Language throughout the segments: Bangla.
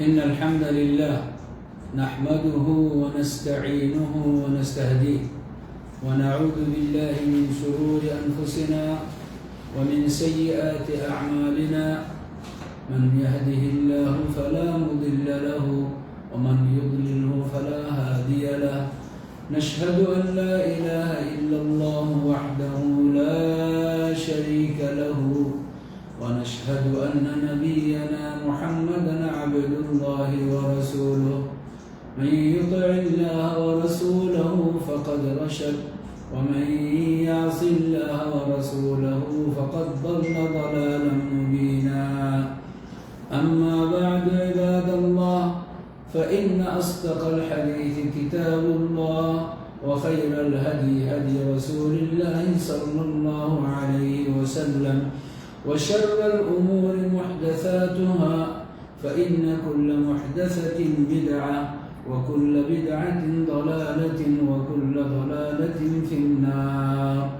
إن الحمد لله نحمده ونستعينه ونستهديه ونعوذ بالله من شرور أنفسنا ومن سيئات أعمالنا من يهده الله فلا مضل له ومن يضلله فلا هادي له نشهد أن لا إله إلا الله وحده لا شريك له ونشهد أن نبينا محمدا عبد الله ورسوله. من يطع الله ورسوله فقد رشد ومن يعص الله ورسوله فقد ضل ضلالا مبينا. أما بعد عباد الله فإن أصدق الحديث كتاب الله وخير الهدي هدي رسول الله صلى الله عليه وسلم. وشر الأمور محدثاتها فإن كل محدثة بدعة وكل بدعة ضلالة وكل ضلالة في النار.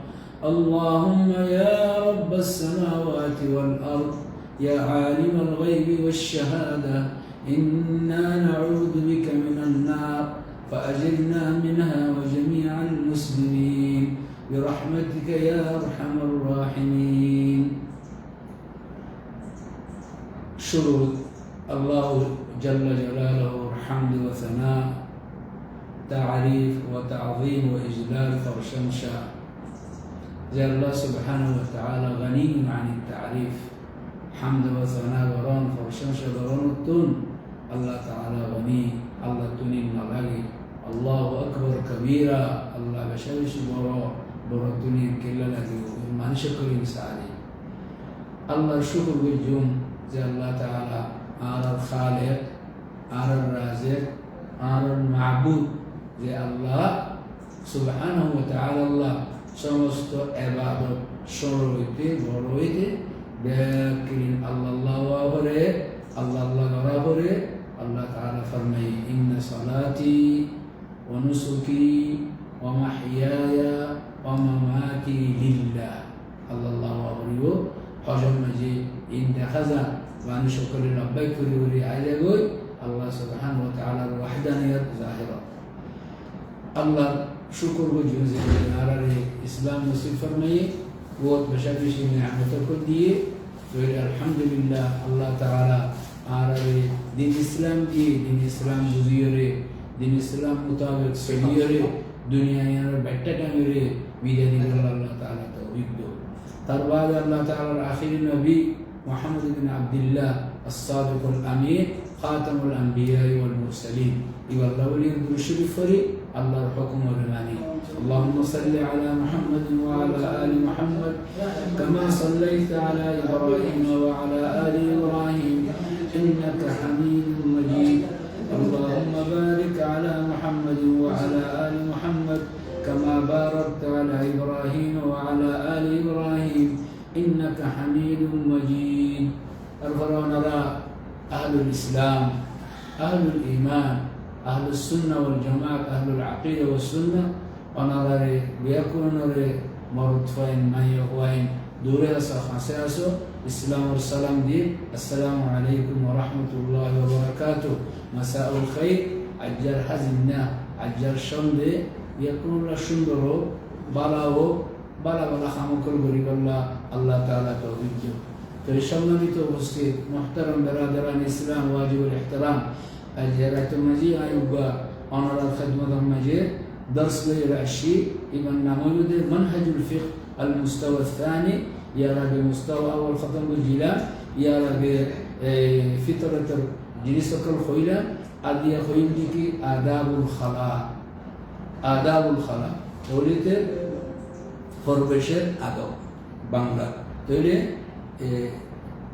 اللهم يا رب السماوات والأرض يا عالم الغيب والشهادة إنا نعوذ بك من النار فأجرنا منها وجميع المسلمين. برحمتك يا أرحم الراحمين. شروط الله جل جلاله الحمد وثناء تعريف وتعظيم وإجلال فرشنشا زي الله سبحانه وتعالى غني عن التعريف. حمد وثناء وران فرشنشا وران التون. الله تعالى غني الله تنين نغالي الله أكبر كبيرا الله بشوش برا برا تنين كلا لكي من شكر سعدي الله شكر بالجون زي الله تعالى আর খালেক আর রাজেক আর মাহবুদ যে আল্লাহ সুবহান আল্লাহ সমস্ত এবাদত সর হইতে বড় হইতে বেকিন আল্লাহ হরে আল্লাহ আল্লাহ করা হরে আল্লাহ তাআলা ফরমাই ইন্না সালাতি ওয়া নুসুকি ওয়া মাহইয়ায়া ওয়া মামাতি লিল্লাহ আল্লাহ হরিও হজম মাঝে ইন দেখা যায় وأن شكر ربك ولي عليك الله سبحانه وتعالى الوحدانية ظاهرة الله شكر وجوز على الإسلام مسلم فرمي ووت بشبش نعمة كل دي الحمد لله الله تعالى على دين الإسلام دي دين الإسلام بزيري دين الإسلام مطابق سبيري দুনিয়া ইয়ার ব্যাটটা টাঙিয়ে বিদায় দিল আল্লাহ তাআলা তৌফিক দো ترباد الله تعالى الأخير النبي محمد بن عبد الله الصادق الأمين خاتم الأنبياء والمرسلين. يورولي دوشي فري الله حكم ولماني اللهم صل على محمد وعلى آل محمد كما صليت على إبراهيم وعلى آل إبراهيم إنك حميد مجيد. اللهم بارك على محمد وعلى آل كما باركت على إبراهيم وعلى آل إبراهيم إنك حميد مجيد. الفرعون أهل الإسلام أهل الإيمان أهل السنة والجماعة أهل العقيدة والسنة. ونظر بيكون نظر مرد فين ما يقوين دوري خاصياسو السلام والسلام دي السلام عليكم ورحمة الله وبركاته. مساء الخير عجل حزمنا عجل شمدي يكون لشندرو بلاو বালা বালা খামকল করি বললা আল্লাহ তালা তৌফিক দিও তো এই সম্মানিত উপস্থিত মোহতারাম বেরাদারান ইসলাম ওয়াজিবুল ইহতারাম الجيرات المجيء أيوبا أنا الخدمة المجيء درس غير الشيء إذا نموذج منهج الفقه المستوى الثاني يرى بمستوى أول ختم الجلال يرى بفترة جلسة الخيلة أدي خيل ديكي آداب الخلاء আদাবুল খালা তৈরিতে পরবেশের আদব, বাংলা। তৈরি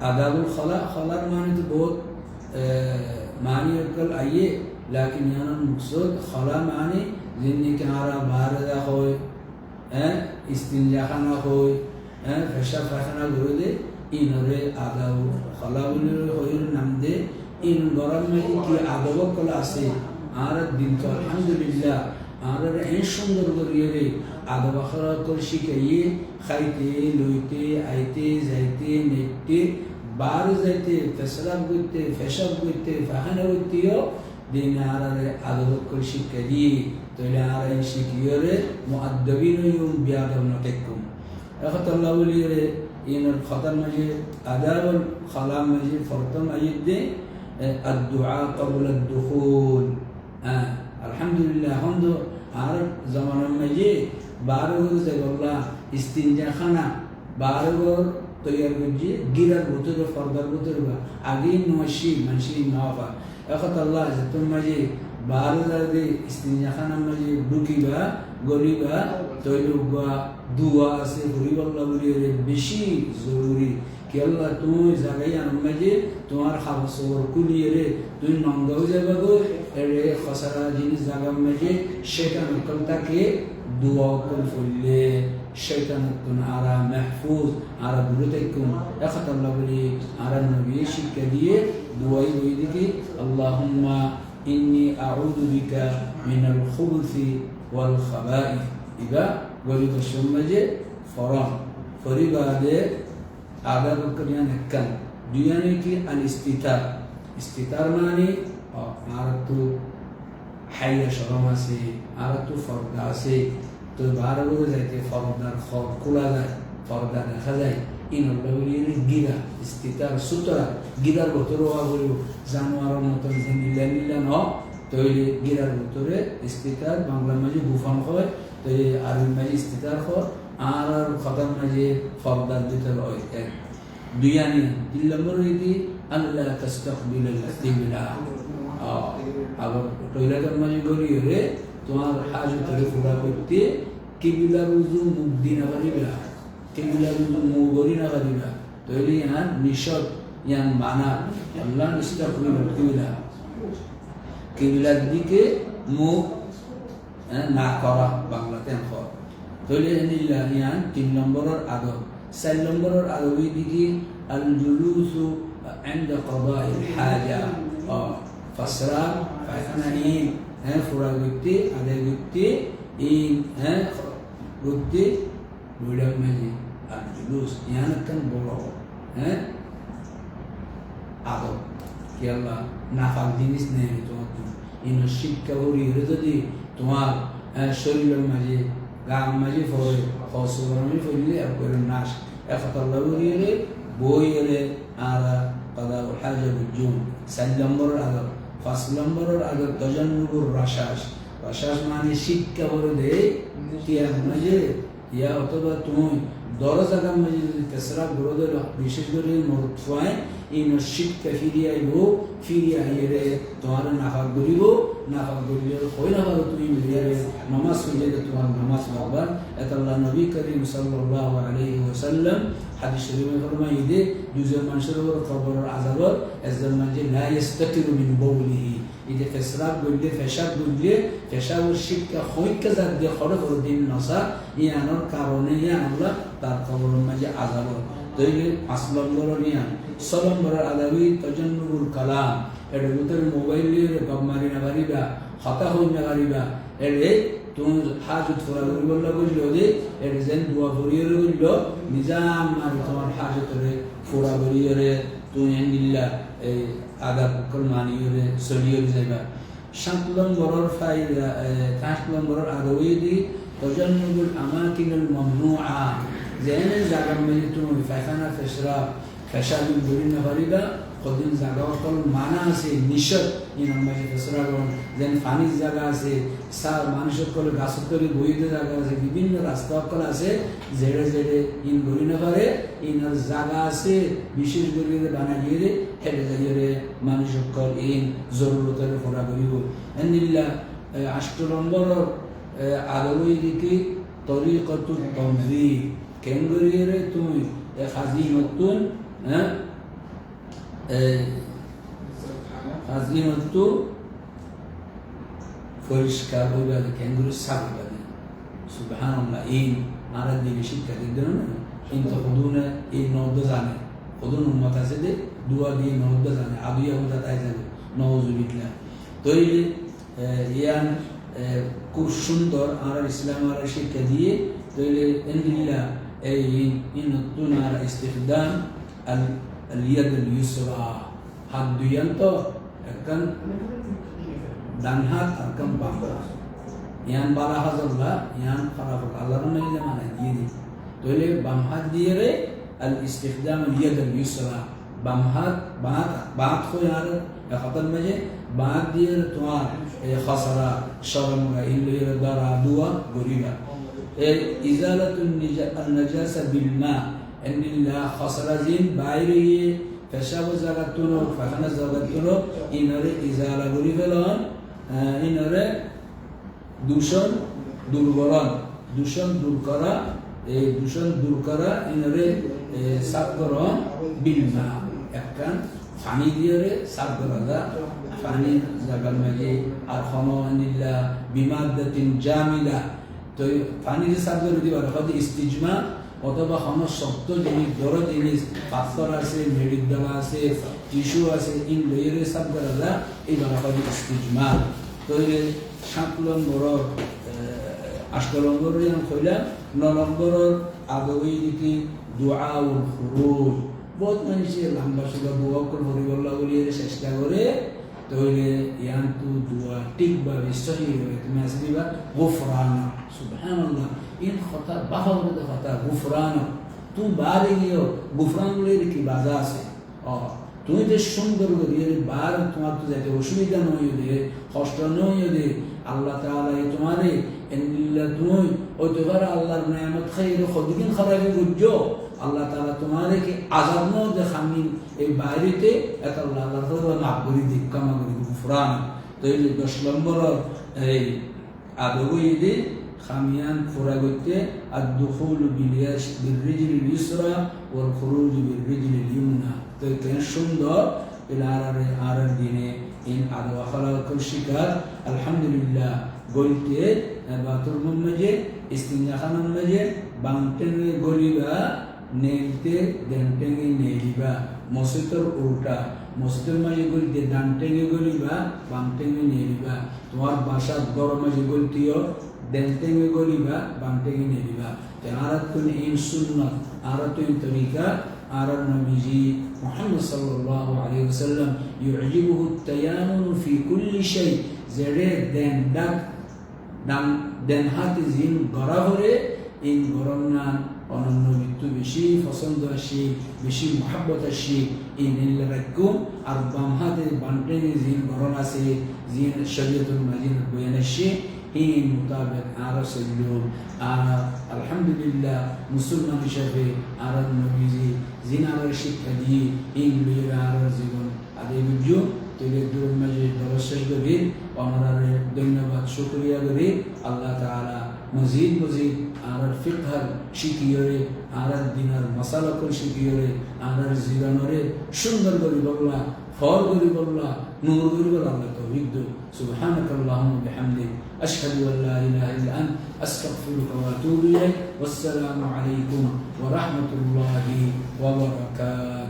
আদাবুল খলা, খলার মানে তো বহুত মানি অকল আইয়ে, লাকিন ইয়ানার মকসুদ, খলা মানে জিন্নি কারা মারদা হয় হ্যাঁ ইস্তিনজাখানা হয় হ্যাঁ ফেসা ফাখানা ঘুরে দে ইনরে আদাবুল খলা বলে হইল নাম দে, ইন গরম মানে কি আদব কলা আছে? আর দিন তো আলহামদুলিল্লাহ আর এই সুন্দর করিয়ে রে আদব আখরা করে শিখাইয়ে খাইতে লইতে আইতে যাইতে নেটতে বারো যাইতে পেশরাব করতে ফেসব করতে ফাহানা করতেও দিন আরারে আদব করে শিক্ষা দিয়ে তৈলে আর এই শিখিয়রে মুআদ্দাবিন ইউম বিয়াদব নটেকুম এখন আল্লাহ বলি রে ইনার খতার মাঝে আদাবল খালাম মাঝে ফরতম মাজিদ দে الدعاء قبل الدخول آه. আলহামদুলিল্লাহ তো আর জমানার ঘর যে যেগুলা ইস্তিনজা খানা বারোগর তৈয়ার করছি, গিরার ভুতুর, ফর্দার ভুতুর বা, আগে নয় মানসি নফা এখন আল্লাহ আছে তোর মাঝে বারো দাদি ইস্তিনজা খানার মাঝে ঢুকিবা গরিবা তৈরি দুয়া আছে, হরিবল্লা বলি বেশি জরুরি। কি আল্লাহ তুমি জাগাই আনম মাঝে তোমার খাবার সবর কুলিয়ে রে তুই নঙ্গাও যাবে গো এরে খসারা জিনিস জাগার মাঝে সেটা নকল তাকে দোয়া কল ফুললে সেটা নতুন আরা মেহফুজ আরা দূরে থাকুন এখন আল্লাহ বলি আরা নবী শিক্ষা দিয়ে দোয়াই বই দিকে আল্লাহুম্মা ইন্নি আউযু বিকা মিনাল খুবুসি ওয়াল খাবাইথ ইবা আদাব করিয়ান একখান দুয়ানে কি আল ইস্তিতার ইস্তিতার মানে আর তো হাইয়া সরম আছে আর তো ফর্দা আছে তো বার বলে যাইতে ফর্দার খোলা যায় ফর্দা দেখা যায় ইনল্লাহলির গিরা ইস্তিতার সুতরা গিরার ভিতরে হওয়া বলিব জানোয়ারের মতন যে নীলা ন হয় হয় আর আর খতার মাঝে ফর্দার ভিতরে হয়। এক দুইয়ানি তিন নম্বর রীতি আল্লাহ তাস্তাকবিল আল-কিবলা আবার টয়লেটের মাঝে গড়ি হলে তোমার হাজতরে ফুরা করতে কিবিলার উজু মুখ দি না। পারিবা কিবিলার উজু মুখ গড়ি না। তৈরি ইয়ান নিষদ ইয়ান মানা, আল্লাহ ইস্তাকবিল আল-কিবলা কিবিলার দিকে মুখ না করা বাংলাতে হয় তৈরি ইয়ান তিন নম্বরের আদব চার নম্বরের আদবই দিকে আল জুলুসু عند قضاء الحاجة فسرا فاثنين ها فرا قلتي على قلتي إن ها قلتي بولا مجي الجلوس يعني كان بولو ها আদব কি আল্লাহ নাফাক জিনিস নেই তোমার ইন শিক্ষা করি যদি তোমার শরীরের মাঝে গামাজি ফরে ফসুরমি ফইলে আকবরের নাস এখতাল্লাবুরিয়ে বইয়েলে আর কাদা হাজা বুজুম সাত নম্বরের আগত পাঁচ নম্বরের আগত তজান্নুবুর রাশাস রাশাস মানে শিক্ষা বলে দে তিয়া মাঝে ইয়া অথবা তুমি দরজা গামাজি যদি তেসরা গুরুদের বিশেষ করে নোট ফুয়ায় এই শিক্ষা ফিরিয়ে আইব, ফিরিয়ে আইয়ে তোমার নাফাক করিব নাফাক করিলে হই না তুমি মিলিয়ে নামাজ হইলে তোমার নামাজ পড়বার এত আল্লাহ নবী করিম সাল্লাল্লাহু আলাইহি ওয়াসাল্লাম হাদিস শরীফে ফরমাই দে দুজন মানুষের উপর কবরের আযাবত একজন মানুষ লা ইস্তাকিরু মিন বাউলিহি এই যে ফেসরাব বললে ফেসাব বললে ফেসাবের শিক্ষা হইকা যাক দিয়ে খড় করে দিন নসা ইয়ানোর কারণে ইয়ান আল্লাহ তার কবরের মাঝে আযাবত তৈরি পাঁচ নম্বর নিয়ান ছ নম্বরের আদাবি তজন্নুবুল কালাম। এর ভিতরে মোবাইল নিয়ে গপ মারি না পারিবা হতা হই না পারিবা এর তুমি হাজত ফুরা করি বলল বুঝলো যে এর যেন দোয়া করিয়ে বলল, নিজাম মারি তোমার হাজতরে ফুরা করিয়ে রে তুমি এন্ডিল্লা এই আদা পক্কর মানিয়ে রে চলিয়ে যাইবা। সাত নম্বরের ফাইদা পাঁচ নম্বরের আদাবি দি তজন্নুবুল আমাকিনুল মামনুআ। জাগার মধ্যে তুমি পায়খানা ফেসরা ফেসাবি বলি না পারিবা কদিন জাগা অকল মানা আছে নিষদ ইন মাঝে ফেসরা করুন যেন আছে সার মানুষের কলে গাছের তলে বইতে জায়গা আছে বিভিন্ন রাস্তা অকল আছে জেড়ে জেড়ে ইন বলি পারে ইনার জায়গা আছে বিশেষ করে বানা দিয়ে হেলে যাইয়ে মানুষ অকল ইন জরুরতের ফোরা করিব এনিল্লা আষ্ট নম্বর আদবই দিকে তরিকত তমজিদ কেন করিয়ে তুমি খাজি নতুন হ্যাঁ খাজি নতুন পরিষ্কার হইবা কেন্দ্র সাফ হইবা সুবহান আল্লাহ এই আর দিকে শিক্ষা দিতে না কিন্তু হদুনে এই নদ্দ জানে হদুন উম্মত আছে যে দুয়া দিয়ে নদ্দ জানে আবিয়া হুদা তাই জানে নওজুবিল্লাহ তৈরি ইয়ান খুব সুন্দর আর ইসলাম আর শিক্ষা দিয়ে তৈরি এন্দিল্লা أي إن ينطونا استخدام ال اليد اليسرى. حد ينتو أكن دان هات أكن بحر يعني بلا حضر الله يعني خرافك الله رمي لما نديني تولي بمحد ديري الاستخدام اليد اليسرى. بمحد بعد بعد خو يار خطر مجه بعد دير توار. خسرة شرم غير دارا دوا قريبا এই ইজালাতুন নাজাসা বিল মা এন্ডিল্লা খাসারা জিন, বাইরে গিয়ে পেশাব জাগাতুনো, ফাখানা জাগাতুনো, ইনরে ইজালা গরি ফেলন ইনরে দূষণ দূরকরণ দূষণ দূর করা, এই দূষণ দূর করা, ইনরে সাতকরণ বিলমা। একখান পানি দিয়ে সাত করা যা। পানি জাগার মাঝে আর হমানিল্লা বিমাদাতিন জামিলা। তো করে দিবা ইস্তিজমা অথবা কোনো শক্ত জিনিস বড় জিনিস পাথর আছে মেডিক দেওয়া আছে, টিস্যু আছে ইন সাত করা যা এই বলা ইস্তিজমা। তো সাত নম্বর আষ্ট নম্বর কইলাম ন নম্বরের আগবই দিকে দোয়া বহুত মানুষে লম্বা সুগা করে চেষ্টা করে তাহলে ইয়ান্তু দোয়া টিকবা বিশ্বাসী হবে তুমি আসে দিবা গুফরানা। সুবহানাল্লাহ, ইন কথা বাহার কথা গুফরানা। তুই বারে গিয়েও গুফরান বলে কি বাজা আছে? ও তুমি যে সুন্দর করে বার তোমার তো যাতে অসুবিধা নয় দে কষ্ট নয় দে আল্লাহ তাআলা তোমারে এনিল্লা তুমি, ওই তো আল্লাহর নিয়ামত খাইর খদিকিন খারাপি বুঝছ? আল্লাহ তালা তোমারে কি আজাব ন এই বাইরেতে এত আল্লাহ আল্লাহ মাফ করে, দিক ফুরান। তো এই দশ নম্বর এই আদবই দি খামিয়ান ফুরা করতে আর দুখুল বিলিয়াস বিরিজিল ইসরা ওর খুরুজ বিরিজিল ইউনা তো কেন সুন্দর আর আর দিনে ইন আদো আখলাকুল শিকার। আলহামদুলিল্লাহ গলিতে বাথরুম মাঝে ইস্তিনজা খানার মাঝে বাংটেনে গলিবা নেলতে দেনটেঙে নেলিবা মসজিদর উল্টা মসজিদের মাঝে গলিতে ডান টেঙে গলিবা বাম টেঙে নেলিবা তোমার বাসার গরম মাঝে গলতিও দেন টেঙে গলিবা বাম টেঙে নেলিবা তে আরাতুন ইন সুন্নাত আরাতুন তরিকা আর নবীজি মুহাম্মদ সাল্লাল্লাহু আলাইহি ওয়াসাল্লাম ইউজিবুহু التيامن في كل شيء জেডে দেন ডাক ডান দেন হাতে জিন গড়া ভরে ইন বেশি পছন্দ আসি বেশি মহাব্বত আসি এই নীল রাখুন আর বাম হাতে বান্টেনে জিন গরম আছে জিন শরীয়তুল মাজিন বয়ান আসে এই মোতাবেক আর চলল আর আলহামদুলিল্লাহ মুসলমান হিসাবে আর নবীজি জিন আর শিক্ষা দিয়ে এইগুলি আর জীবন আদি বুঝো তৈরি দূর মাঝে দরশেষ করি আমরা ধন্যবাদ শুক্রিয়া করি আল্লাহ তাআলা মজিদ মজিদ আর ফিকহার শিখিয়ে আর দিনার মশালা করে শিখিয়ে আর জীবনরে সুন্দর করি বললা ফল করি বললা নূর করি বলা আল্লাহ তৌফিক দো سبحانك اللهم وبحمدك أشهد أن لا إله إلا أنت أستغفرك وأتوب إليك والسلام عليكم ورحمة الله وبركاته